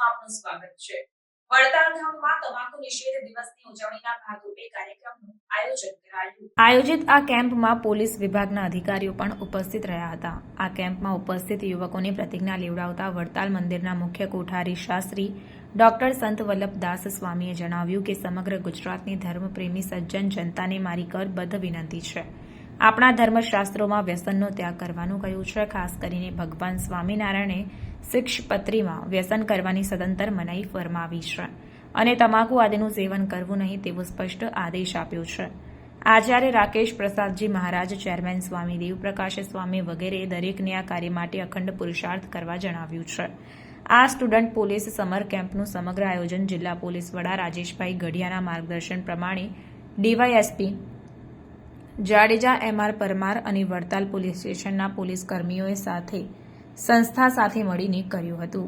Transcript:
આપનું સ્વાગત છે. નિષેધ દિવસની ઉજવણીના ભાગરૂપે કાર્યક્રમનું આયોજન કરાયું. આયોજિત આ કેમ્પમાં પોલીસ વિભાગના અધિકારીઓ પણ ઉપસ્થિત રહ્યા હતા. આ કેમ્પમાં ઉપસ્થિત યુવકોને પ્રતિજ્ઞા લેવડાવતા વડતાલ મંદિરના મુખ્ય કોઠારી શાસ્ત્રી ડોક્ટર સંત વલ્લભદાસ સ્વામીએ જણાવ્યું કે સમગ્ર ગુજરાતની ધર્મપ્રેમી સજ્જન જનતાને મારી કરબદ્ધ વિનંતી છે. આપણા ધર્મશાસ્ત્રોમાં વ્યસનનો ત્યાગ કરવાનું કહ્યું છે. ખાસ કરીને ભગવાન સ્વામિનારાયણે શિક્ષપત્રીમાં વ્યસન કરવાની સદંતર મનાઈ ફરમાવી છે અને તમાકુ આદિનું સેવન કરવું નહીં તેવો સ્પષ્ટ આદેશ આપ્યો છે. આચાર્ય રાકેશ પ્રસાદજી મહારાજ, ચેરમેન સ્વામી દેવપ્રકાશ સ્વામી વગેરે દરેકને આ કાર્ય માટે અખંડ પુરુષાર્થ કરવા જણાવ્યું છે. આ સ્ટુડન્ટ પોલીસ સમર કેમ્પનું સમગ્ર આયોજન જિલ્લા પોલીસ વડા રાજેશભાઈ ગઢિયાના માર્ગદર્શન પ્રમાણે ડીવાયએસપી જાડેજા એમઆર પરમાર અને વડતાલ પોલીસ સ્ટેશનના પોલીસ કર્મીઓએ સાથે સંસ્થા સાથે મળીને કર્યું હતું.